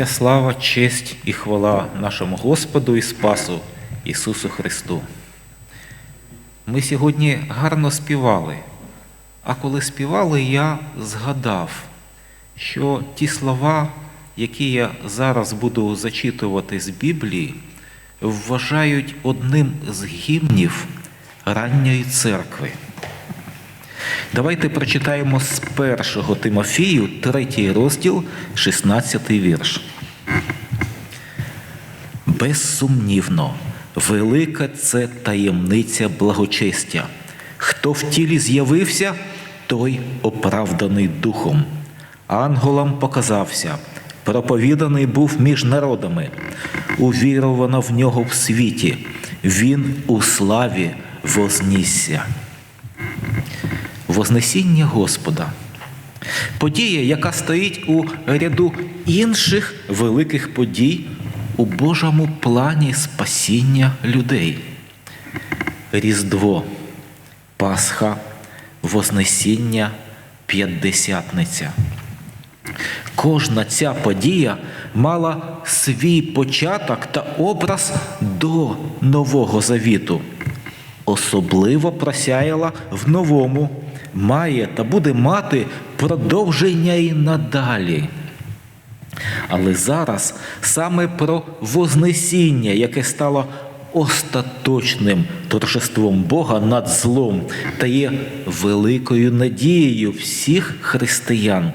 Вся слава, честь і хвала нашому Господу і Спасу Ісусу Христу. Ми сьогодні гарно співали, а коли співали, я згадав, що ті слова, які я зараз буду зачитувати з Біблії, вважають одним з гімнів ранньої церкви. Давайте прочитаємо з першого Тимофію, третій розділ, 16 вірш. Безсумнівно, велика це таємниця благочестя. Хто в тілі з'явився, той оправданий духом. Ангелам показався, проповіданий був між народами, увіровано в нього в світі, він у славі вознісся. Вознесіння Господа. Подія, яка стоїть у ряду інших великих подій у Божому плані спасіння людей. Різдво, Пасха, Вознесіння, П'ятдесятниця. Кожна ця подія мала свій початок та образ до Нового Завіту. Особливо просяяла в новому, має та буде мати продовження і надалі. Але зараз саме про Вознесіння, яке стало остаточним торжеством Бога над злом та є великою надією всіх християн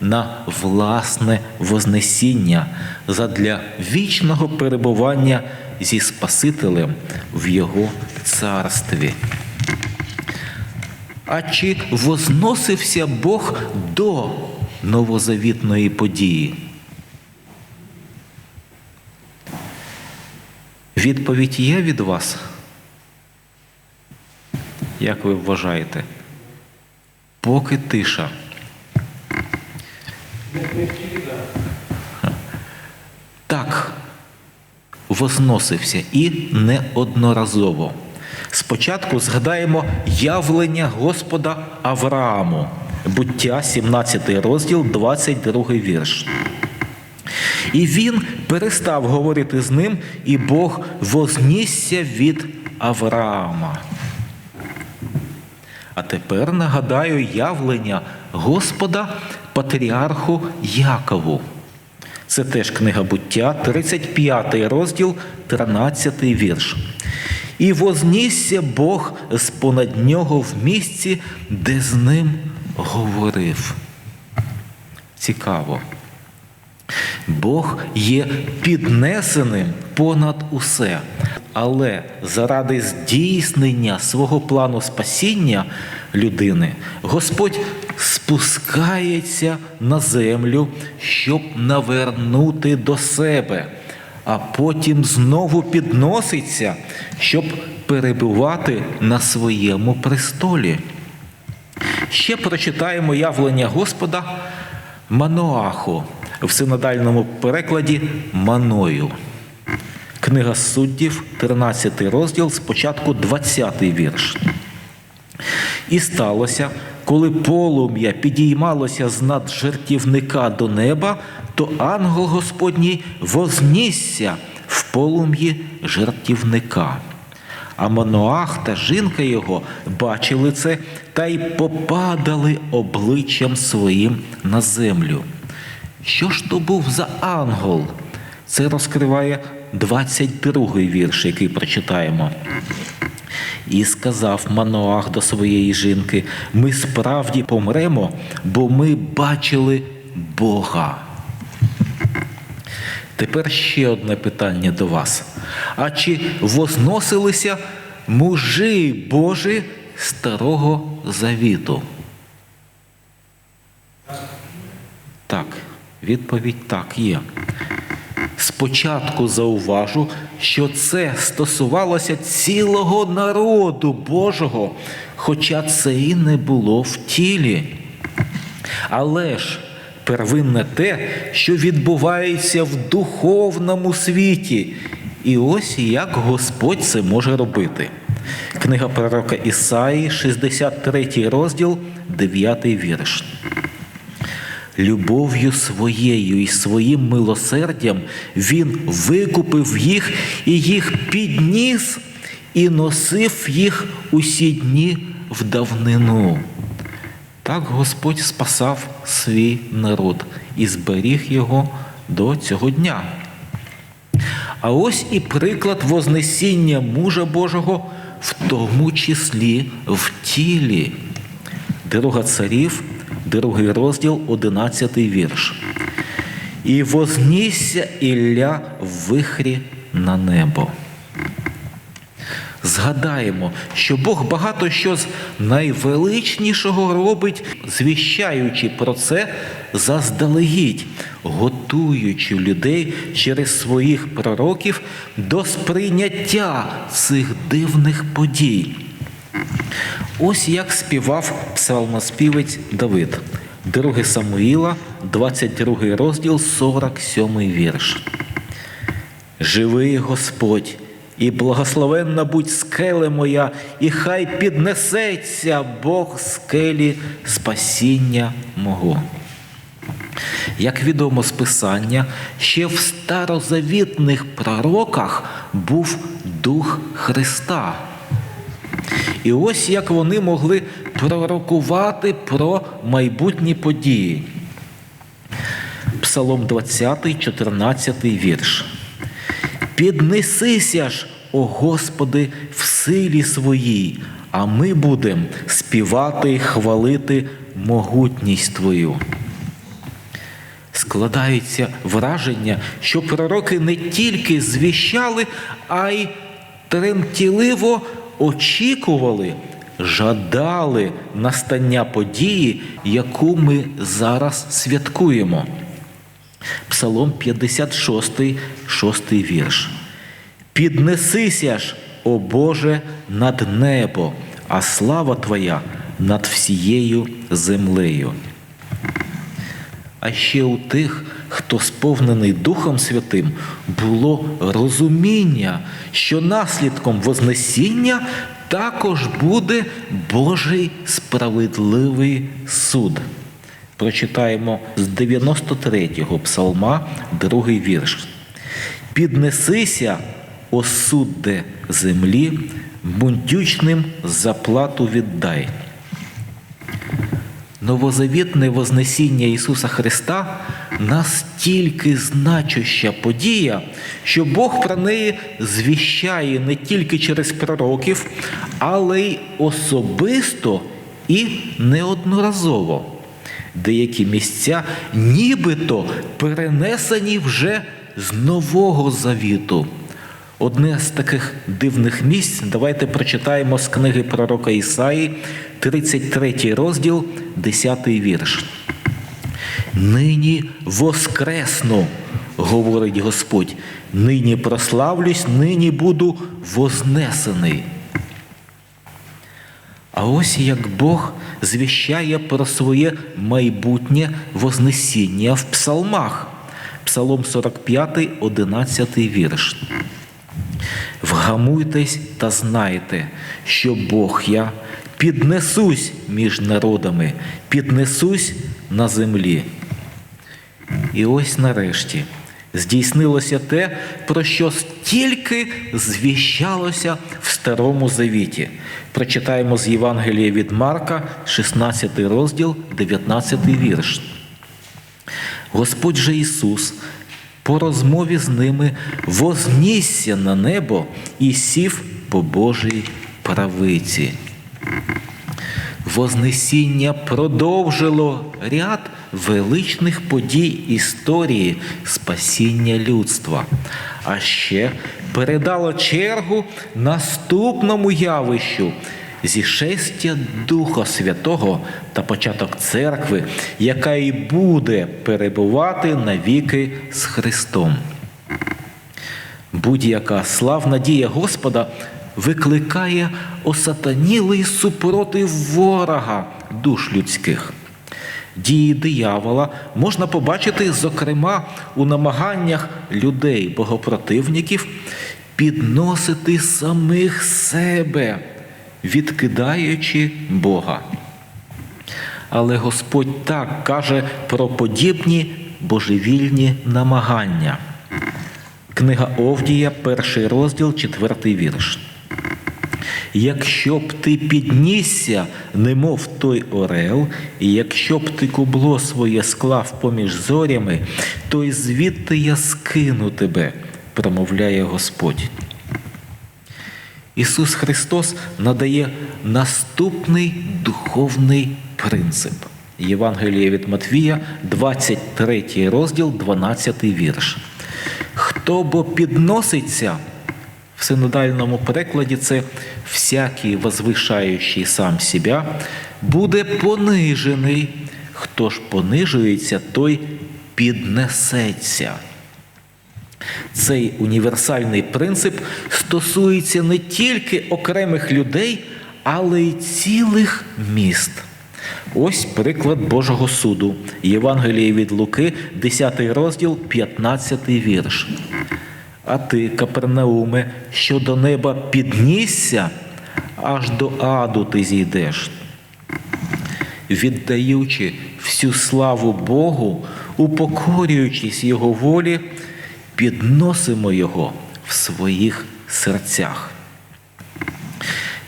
на власне Вознесіння задля вічного перебування зі Спасителем в Його царстві. А чи возносився Бог до новозавітної події? Відповідь є від вас? Як ви вважаєте? Поки тиша. Так, возносився і неодноразово. Спочатку згадаємо явлення Господа Аврааму, буття, 17 розділ, 22 вірш. І він перестав говорити з ним, і Бог вознісся від Авраама. А тепер нагадаю явлення Господа патріарху Якову. Це теж книга буття, 35 розділ, 13 вірш. І вознісся Бог з понад нього в місці, де з ним говорив. Цікаво. Бог є піднесеним понад усе, але заради здійснення свого плану спасіння людини Господь спускається на землю, щоб навернути до себе, а потім знову підноситься, щоб перебувати на своєму престолі. Ще прочитаємо явлення Господа Маноаху в синодальному перекладі Маною. Книга суддів, 13 розділ, спочатку 20 вірш. І сталося, коли полум'я підіймалося з над жертівника до неба, то ангел Господній вознісся в полум'ї жертівника. А Маноах та жінка його бачили це та й попадали обличчям своїм на землю. Що ж то був за ангел? Це розкриває 22-й вірш, який прочитаємо. І сказав Маноах до своєї жінки: ми справді помремо, бо ми бачили Бога. Тепер ще одне питання до вас. А чи возносилися мужі Божі Старого Завіту? Так, відповідь так є. Спочатку зауважу, що це стосувалося цілого народу Божого, хоча це і не було в тілі. Але ж первинне те, що відбувається в духовному світі. І ось як Господь це може робити. Книга пророка Ісаї, 63 розділ, 9 вірш. Любов'ю своєю і своїм милосердям Він викупив їх і їх підніс і носив їх усі дні в давнину. Так Господь спасав свій народ і зберіг його до цього дня. А ось і приклад Вознесіння мужа Божого, в тому числі в тілі. Друга царів, другий розділ, одинадцятий вірш. І вознісся Ілля в вихрі на небо. Згадаємо, що Бог багато що з найвеличнішого робить, звіщаючи про це заздалегідь, готуючи людей через своїх пророків до сприйняття цих дивних подій. Ось як співав псалмоспівець Давид, 2 Самуїла, 22 розділ, 47 вірш. Живий Господь, і благословенна будь скеле моя, і хай піднесеться Бог скелі спасіння мого. Як відомо з Писання, ще в старозавітних пророках був Дух Христа. І ось як вони могли пророкувати про майбутні події. Псалом 20, 14 вірш. Піднесися ж, о Господи, в силі своїй, а ми будемо співати і хвалити могутність Твою. Складається враження, що пророки не тільки звіщали, а й тремтіливо очікували, жадали настання події, яку ми зараз святкуємо. Псалом 56, 6 вірш. Піднесися ж, о Боже, над небо, а слава Твоя над всією землею. А ще у тих, хто сповнений Духом Святим, було розуміння, що наслідком Вознесіння також буде Божий справедливий суд. Прочитаємо з 93-го псалма, другий вірш. Піднесися, о судде землі, бунтючним заплату віддай. Новозавітне Вознесіння Ісуса Христа настільки значуща подія, що Бог про неї звіщає не тільки через пророків, але й особисто і неодноразово. Деякі місця нібито перенесені вже з Нового Завіту. Одне з таких дивних місць давайте прочитаємо з книги пророка Ісаї, 33 розділ, 10 вірш. Нині воскресну, говорить Господь, нині прославлюсь, нині буду вознесений. А ось як Бог звіщає про своє майбутнє Вознесіння в псалмах. Псалом 45, 11 вірш. Вгамуйтесь та знайте, що Бог я піднесусь між народами, піднесусь на землі. І ось нарешті здійснилося те, про що стільки звіщалося в Старому Завіті. Прочитаємо з Євангелія від Марка, 16 розділ, 19 вірш. Господь же Ісус по розмові з ними вознісся на небо і сів по Божій правиці. Вознесіння продовжило ряд величних подій історії спасіння людства, а ще передало чергу наступному явищу зішестя Духа Святого та початок церкви, яка і буде перебувати навіки з Христом. Будь-яка славна дія Господа викликає осатанілий супротив ворога душ людських. Дії диявола можна побачити, зокрема, у намаганнях людей, богопротивників, підносити самих себе, відкидаючи Бога. Але Господь так каже про подібні божевільні намагання. Книга Овдія, перший розділ, четвертий вірш. Якщо б ти піднісся, немов той орел, і якщо б ти кубло своє склав поміж зорями, то й звідти я скину тебе, промовляє Господь. Ісус Христос надає наступний духовний принцип. Євангеліє від Матвія, 23 розділ, 12 вірш. Хто бо підноситься, в синодальному перекладі це всякий возвишаючий сам себя, буде понижений. Хто ж понижується, той піднесеться. Цей універсальний принцип стосується не тільки окремих людей, але й цілих міст. Ось приклад Божого суду. Євангеліє від Луки, 10 розділ, 15 вірш. А ти, Капернауме, що до неба піднісся, аж до аду ти зійдеш. Віддаючи всю славу Богу, упокорюючись Його волі, підносимо Його в своїх серцях.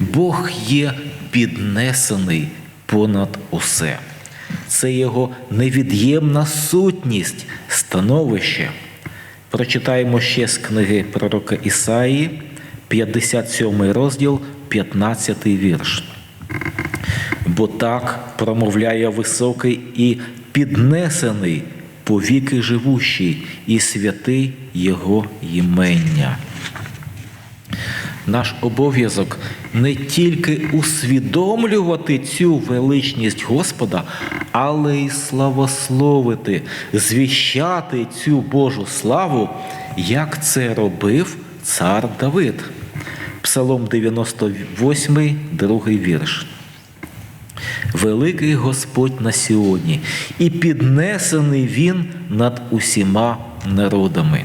Бог є піднесений понад усе. Це Його невід'ємна сутність, становище. Прочитаємо ще з книги пророка Ісаї, 57 розділ, 15 вірш. Бо так промовляє високий і піднесений повіки живущий і святий Його імення. Наш обов'язок не тільки усвідомлювати цю величність Господа, але й славословити, звіщати цю Божу славу, як це робив цар Давид. Псалом 98, другий вірш. Великий Господь на сьогодні, і піднесений Він над усіма народами.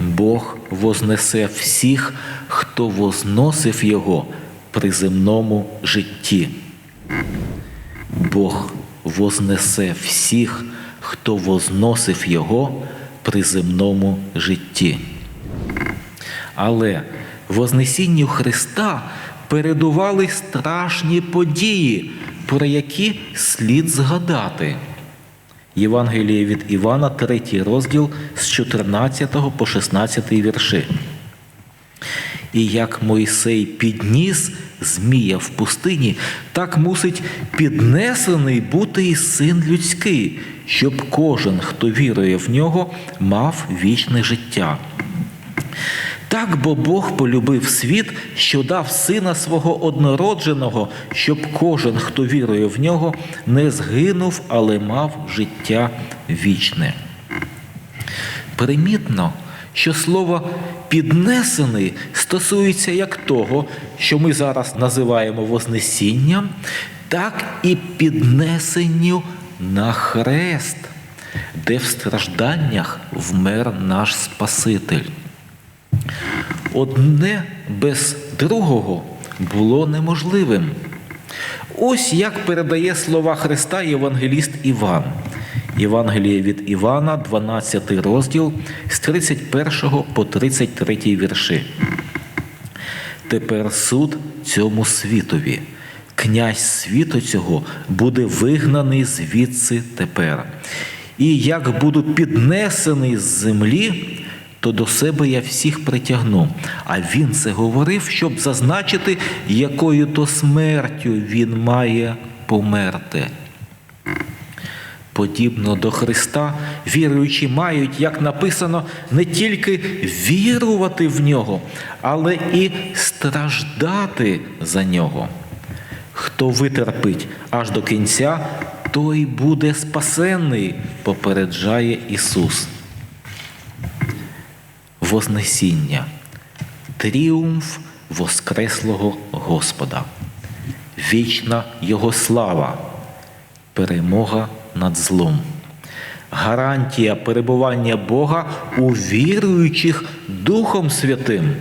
Бог вознесе всіх, хто возносив Його при земному житті. Бог вознесе всіх, хто возносив Його при земному житті. Але Вознесінню Христа передували страшні події, про які слід згадати. Євангеліє від Івана, 3 розділ з 14 по 16 вірши. І як Мойсей підніс Змія в пустині, так мусить піднесений бути і син людський, щоб кожен, хто вірує в нього, мав вічне життя. Так бо Бог полюбив світ, що дав сина свого однородженого, щоб кожен, хто вірує в нього, не згинув, але мав життя вічне. Примітно, що слово піднесений стосується як того, що ми зараз називаємо Вознесінням, так і піднесенню на хрест, де в стражданнях вмер наш Спаситель. Одне без другого було неможливим. Ось як передає слова Христа Євангеліст Іван. Євангеліє від Івана, 12 розділ з 31 по 33 вірші. Тепер суд цьому світові. Князь світу цього буде вигнаний звідси тепер. І як буду піднесений з землі, то до себе я всіх притягну. А він це говорив, щоб зазначити, якою то смертю він має померти. Подібно до Христа, віруючі мають, як написано, не тільки вірувати в нього, але і страждати за нього. Хто витерпить аж до кінця, той буде спасенний, попереджає Ісус. Вознесіння, тріумф Воскреслого Господа, вічна Його слава, перемога над злом, гарантія перебування Бога у віруючих Духом Святим,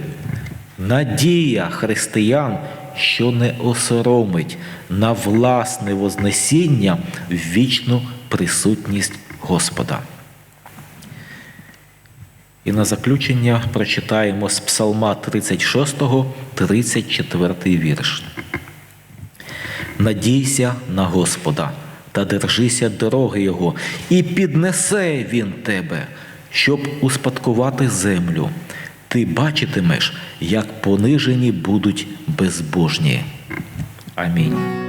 надія християн, що не осоромить на власне вознесіння вічну присутність Господа. І на заключення прочитаємо з Псалма 36, 34 вірш. Надійся на Господа та держися дороги Його, і піднесе Він тебе, щоб успадкувати землю. Ти бачитимеш, як понижені будуть безбожні. Амінь.